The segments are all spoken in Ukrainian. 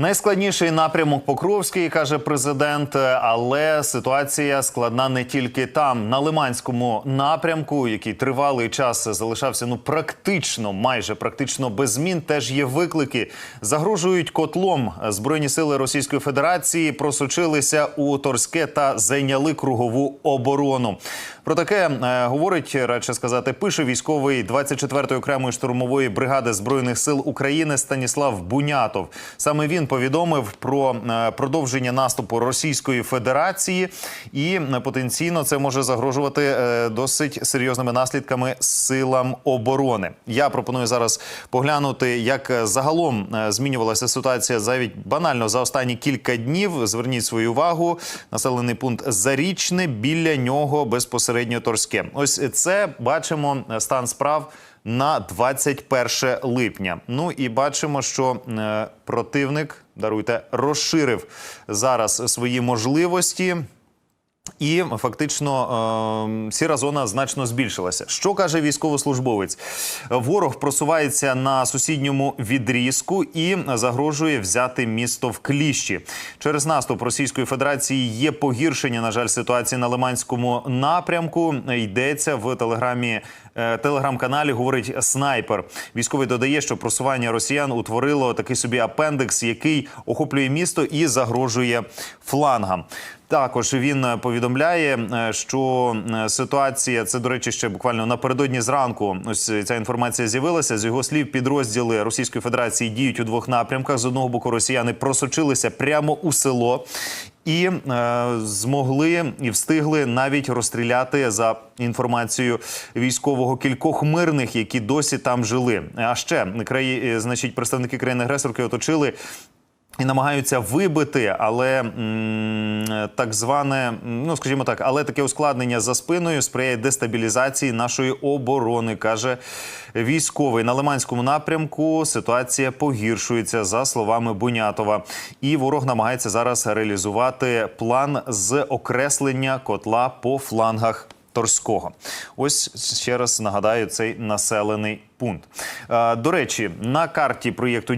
Найскладніший напрямок Покровський, каже президент, але ситуація складна не тільки там. На Лиманському напрямку, який тривалий час залишався ну практично, майже практично без змін, теж є виклики. Загрожують котлом. Збройні сили Російської Федерації просочилися у Торське та зайняли кругову оборону. Про таке е, говорить радше сказати, пише військовий 24-ї окремої штурмової бригади збройних сил України Станіслав Бунятов. Саме він повідомив про е, продовження наступу Російської Федерації, і е, потенційно це може загрожувати е, досить серйозними наслідками силам оборони. Я пропоную зараз поглянути, як загалом змінювалася ситуація завіть банально за останні кілька днів. Зверніть свою увагу. Населений пункт Зарічне біля нього безпосередньо Торське. Ось це бачимо стан справ. На 21 липня. Ну і бачимо, що е, противник даруйте розширив зараз свої можливості. І фактично е, сіра зона значно збільшилася. Що каже військовослужбовець? Ворог просувається на сусідньому відрізку і загрожує взяти місто в кліщі. Через наступ Російської Федерації є погіршення, на жаль, ситуації на Лиманському напрямку. Йдеться в телеграмі. Е, Телеграм-каналі говорить снайпер. Військовий додає, що просування росіян утворило такий собі апендикс, який охоплює місто і загрожує флангам. Також він повідомляє, е, що е, ситуація це, до речі, ще буквально напередодні зранку. Ось ця інформація з'явилася. З його слів, підрозділи Російської Федерації діють у двох напрямках. З одного боку, росіяни просочилися прямо у село. І е, змогли і встигли навіть розстріляти за інформацією військового кількох мирних, які досі там жили. А ще краї, е, значить, представники країни агресорки оточили і намагаються вибити, але так зване, ну скажімо так, але таке ускладнення за спиною сприяє дестабілізації нашої оборони, каже військовий. На Лиманському напрямку ситуація погіршується за словами Бунятова, і ворог намагається зараз реалізувати план з окреслення котла по флангах. Торського, ось ще раз нагадаю цей населений пункт. Е, До речі, на карті проєкту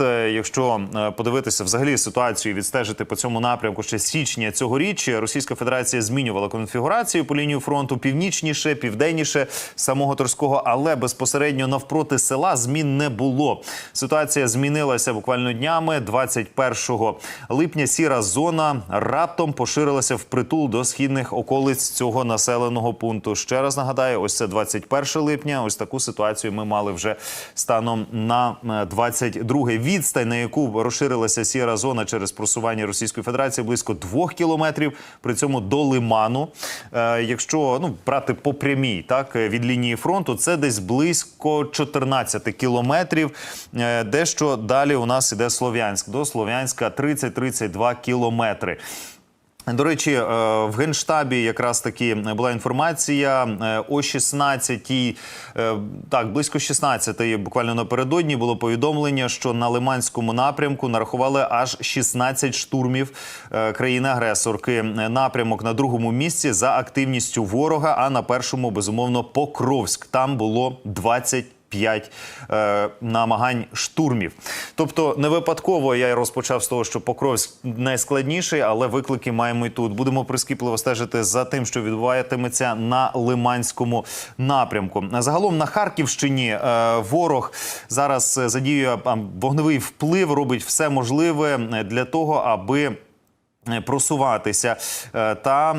е, якщо е, подивитися взагалі ситуацію, і відстежити по цьому напрямку ще січня цьогоріч, Російська Федерація змінювала конфігурацію по лінію фронту північніше, південніше самого Торського, але безпосередньо навпроти села змін не було. Ситуація змінилася буквально днями. 21 липня сіра зона раптом поширилася впритул до східних околиць цього населеного пункту. Ще раз нагадаю, ось це 21 липня. Ось таку ситуацію ми мали вже станом на е, 22 відстань, на яку розширилася сіра зона через просування Російської Федерації близько двох кілометрів. При цьому до лиману. Е, якщо ну брати по прямій, так е, від лінії фронту, це десь близько 14 кілометрів. Е, дещо далі у нас іде Слов'янськ. До Слов'янська 30-32 кілометри. До речі, е, в генштабі якраз таки була інформація е, о 16-й, е, так близько 16-ї, буквально напередодні було повідомлення, що на Лиманському напрямку нарахували аж 16 штурмів країни-агресорки. Напрямок на другому місці за активністю ворога. А на першому безумовно Покровськ. Там було 20 5 е, намагань штурмів. Тобто, не випадково я розпочав з того, що Покровськ найскладніший, але виклики маємо і тут. Будемо прискіпливо стежити за тим, що відбуватиметься на Лиманському напрямку. Загалом на Харківщині е, ворог зараз е, задіює вогневий вплив, робить все можливе для того, аби. Е, Просуватися Е, та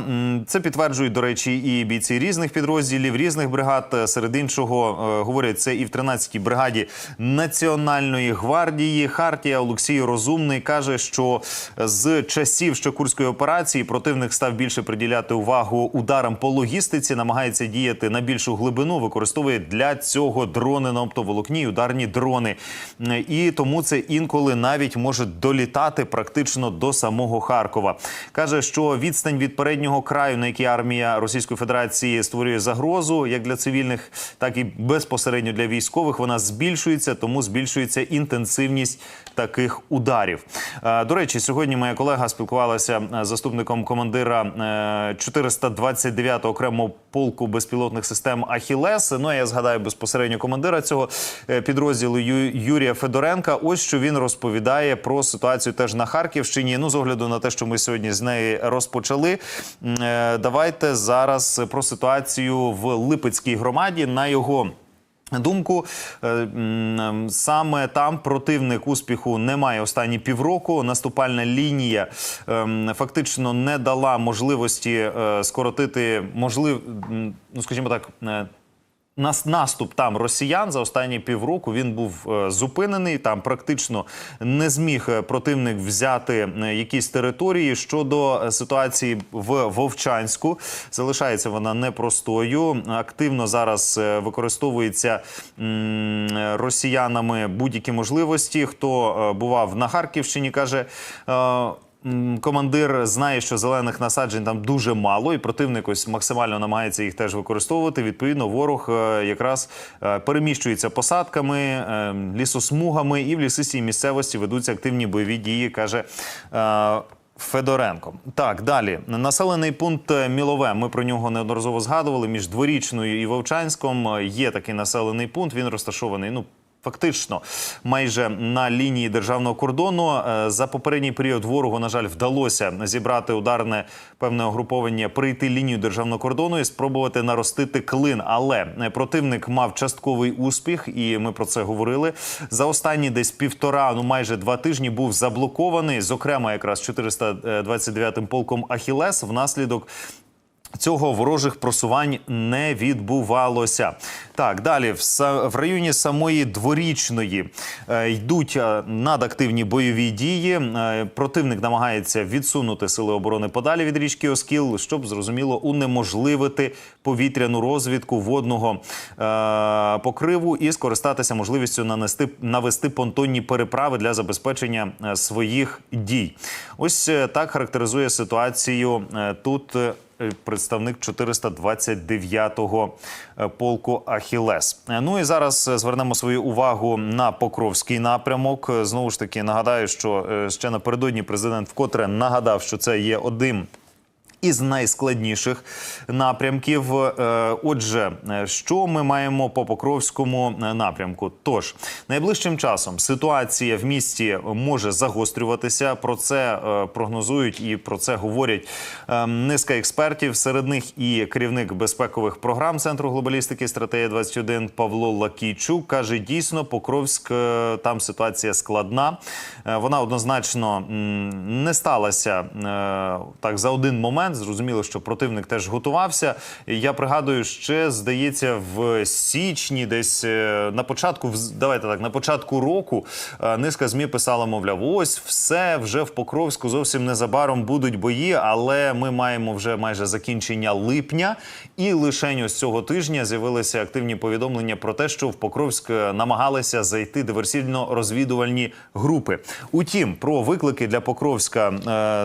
це підтверджують до речі і бійці різних підрозділів, різних бригад. Е, Серед іншого говорять це і в 13-й бригаді Національної гвардії. Хартія Олексій Розумний каже, що з часів Щекурської операції противник став більше приділяти увагу ударам по логістиці, намагається діяти на більшу глибину, використовує для цього дрони на оптоволокні, ударні дрони. І тому це інколи навіть може долітати практично до самого Харкова. Харкова. Каже, що відстань від переднього краю, на який армія Російської Федерації створює загрозу як для цивільних, так і безпосередньо для військових, вона збільшується, тому збільшується інтенсивність таких ударів. Е, До речі, сьогодні моя колега спілкувалася е, з заступником командира е, 429-го окремого полку безпілотних систем Ахілес. Ну а я згадаю безпосередньо командира цього е, підрозділу Юрія Федоренка. Ось що він розповідає про ситуацію теж на Харківщині. Ну, з огляду на те, що ми сьогодні з неї розпочали. е, Давайте зараз про ситуацію в Липецькій громаді на його. Думку е, саме там противник успіху не має останні півроку. Наступальна лінія ем, фактично не дала можливості е, скоротити можлив, ну скажімо так. Нас наступ там росіян за останні півроку він був е, зупинений. Там практично не зміг е, противник взяти е, якісь території. Щодо ситуації в Вовчанську, залишається вона непростою. Активно зараз використовується росіянами будь-які можливості. Хто бував на Харківщині, каже. Командир знає, що зелених насаджень там дуже мало, і противник ось максимально намагається їх теж використовувати. Відповідно, ворог е, якраз е, переміщується посадками, е, лісосмугами, і в лісистій місцевості ведуться активні бойові дії, каже. Федоренко. Так, далі. Населений пункт Мілове. Ми про нього неодноразово згадували. Між Дворічною і Вовчанськом є такий населений пункт. Він розташований. Ну Фактично, майже на лінії державного кордону Е, за попередній період ворогу, на жаль, вдалося зібрати ударне певне угруповання, прийти лінію державного кордону і спробувати наростити клин. Але е, противник мав частковий успіх, і ми про це говорили. За останні десь півтора, ну майже два тижні був заблокований, зокрема, якраз 429-м полком Ахілес внаслідок Цього ворожих просувань не відбувалося. Так, далі в, в районі самої дворічної е, йдуть е, надактивні бойові дії. Е, противник намагається відсунути сили оборони подалі від річки Оскіл, щоб зрозуміло унеможливити повітряну розвідку водного е, покриву і скористатися можливістю нанести навести понтонні переправи для забезпечення своїх дій. Ось так характеризує ситуацію тут. Е, Представник 429-го е, полку Ахілес. Е, Ну і зараз звернемо свою увагу на Покровський напрямок. Знову ж таки нагадаю, що ще напередодні президент вкотре нагадав, що це є одним із найскладніших напрямків. Е, Отже, е, що ми маємо по Покровському е, напрямку? Тож найближчим часом ситуація в місті може загострюватися. Про це прогнозують і про це говорять е, низка експертів. Серед них і керівник безпекових програм Центру глобалістики стратегія 21 Павло Лакійчук каже: дійсно, Покровськ там ситуація складна. Вона однозначно не сталася так за один момент. Зрозуміло, що противник теж готувався. Я пригадую, ще здається, в січні, десь е, на початку, давайте так, на початку року е, низка змі писала, мовляв, ось все вже в Покровську зовсім незабаром будуть бої, але ми маємо вже майже закінчення липня, і лише ось цього тижня з'явилися активні повідомлення про те, що в Покровськ е, намагалися зайти диверсійно-розвідувальні групи. Утім, про виклики для Покровська,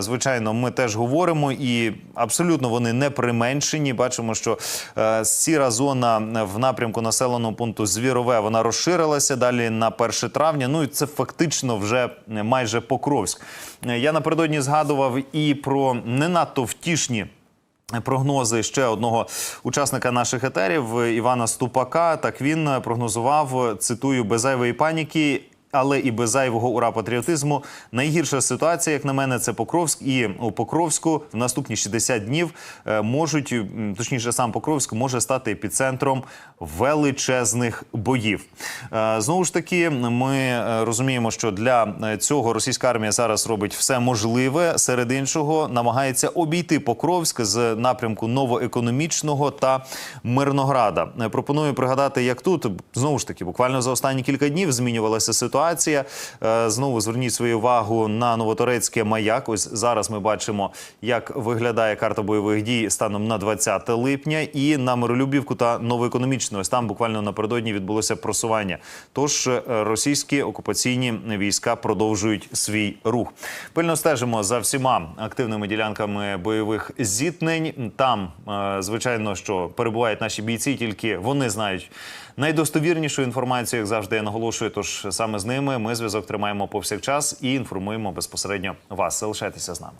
звичайно, ми теж говоримо, і абсолютно вони не применшені. Бачимо, що е, сіра зона в напрямку населеного пункту Звірове вона розширилася далі на 1 травня. Ну і це фактично вже майже Покровськ. Е, Я напередодні згадував і про не надто втішні. Прогнози ще одного учасника наших етерів Івана Ступака. Так він прогнозував, цитую, без зайвої паніки. Але і без зайвого ура патріотизму найгірша ситуація, як на мене, це Покровськ. І у Покровську в наступні 60 днів е, можуть, точніше, сам Покровськ може стати епіцентром величезних боїв. Е, Знову ж таки, ми е, розуміємо, що для цього російська армія зараз робить все можливе. Серед іншого намагається обійти Покровськ з напрямку новоекономічного та Мирнограда. Пропоную пригадати, як тут знову ж таки буквально за останні кілька днів змінювалася ситуація. Ситуація. Е, Знову зверніть свою увагу на Новоторецьке маяк. Ось зараз ми бачимо, як виглядає карта бойових дій станом на 20 липня, і на Миролюбівку та Новоекономічну. Ось там буквально напередодні відбулося просування. Тож е, російські окупаційні війська продовжують свій рух. Пильно стежимо за всіма активними ділянками бойових зіткнень. Там, е, звичайно, що перебувають наші бійці, тільки вони знають найдостовірнішу інформацію, як завжди я наголошую. Тож саме з ними ми зв'язок тримаємо повсякчас і інформуємо безпосередньо вас. Залишайтеся з нами.